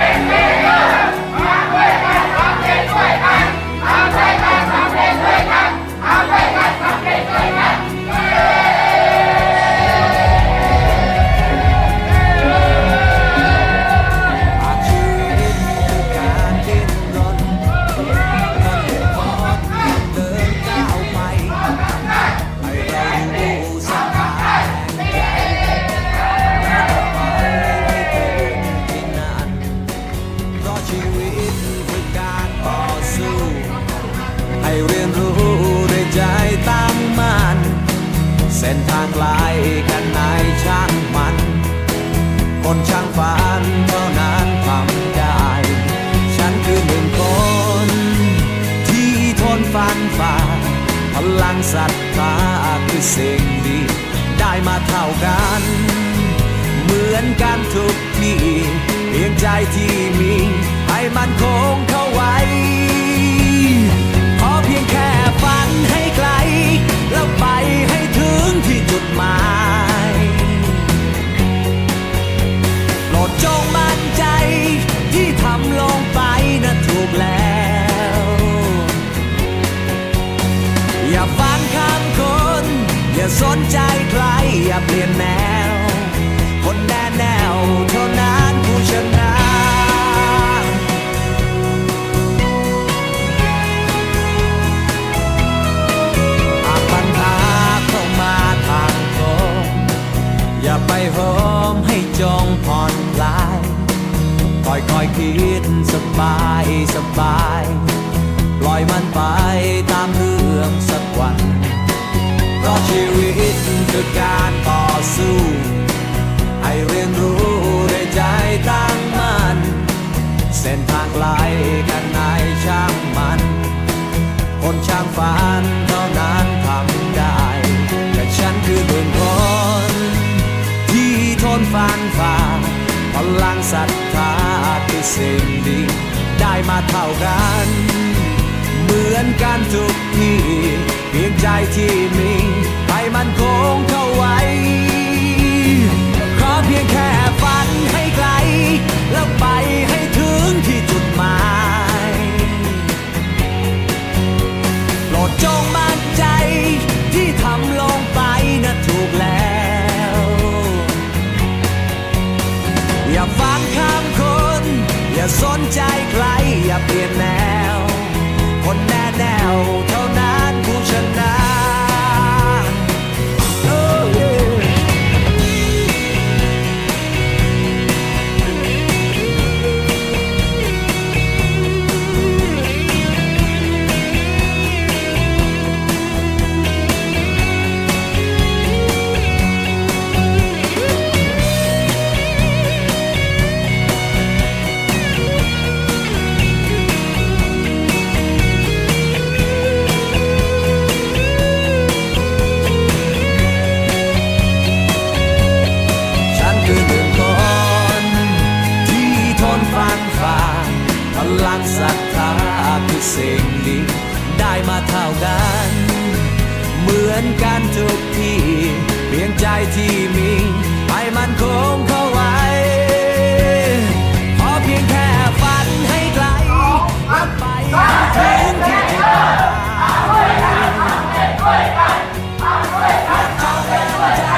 อ เรียนรู้ด้วยใจตั้งมั่นเส้นทางไกลกันไหนช่างมัน คนช่างฝันเท่านั้นทำได้ ฉันคือหนึ่งคน ที่ทนฟันฝ่า พลังศรัทธาคือสิ่งดี ได้มาเท่ากัน เหมือนกันทุกที่เพียงใจที่มี ให้มันคงเข้าไว้าฟังคำคน อย่าสนใจใครอย่าเปลี่ยนแนว คนแน่แนวเท่านั้นผู้ชนะหากปัญหาเข้ามาทางตรงอย่าไปโหมให้จงผ่อนคลายค่อยๆคิดสบายสบาย ปล่อยมันไป ทนฟันฝ่าพลังศรัทธาคือสิ่งดี ได้มาเท่ากัน เหมือนกันทุกทีเพียงใจที่มีให้มันคงเข้าไว้ ขอเพียงแค่ อย่าเปลี่ยนแนว คนแน่แนวเท่านั้นผู้ชนะ งนี้ ได้มาเท่ากัน เหมือนกันทุกทีเพียงใจที่มีให้มันคงเข้าไว้พอเพียงแค่ฝันให้ไกลและไปถึงที่จุดหมาย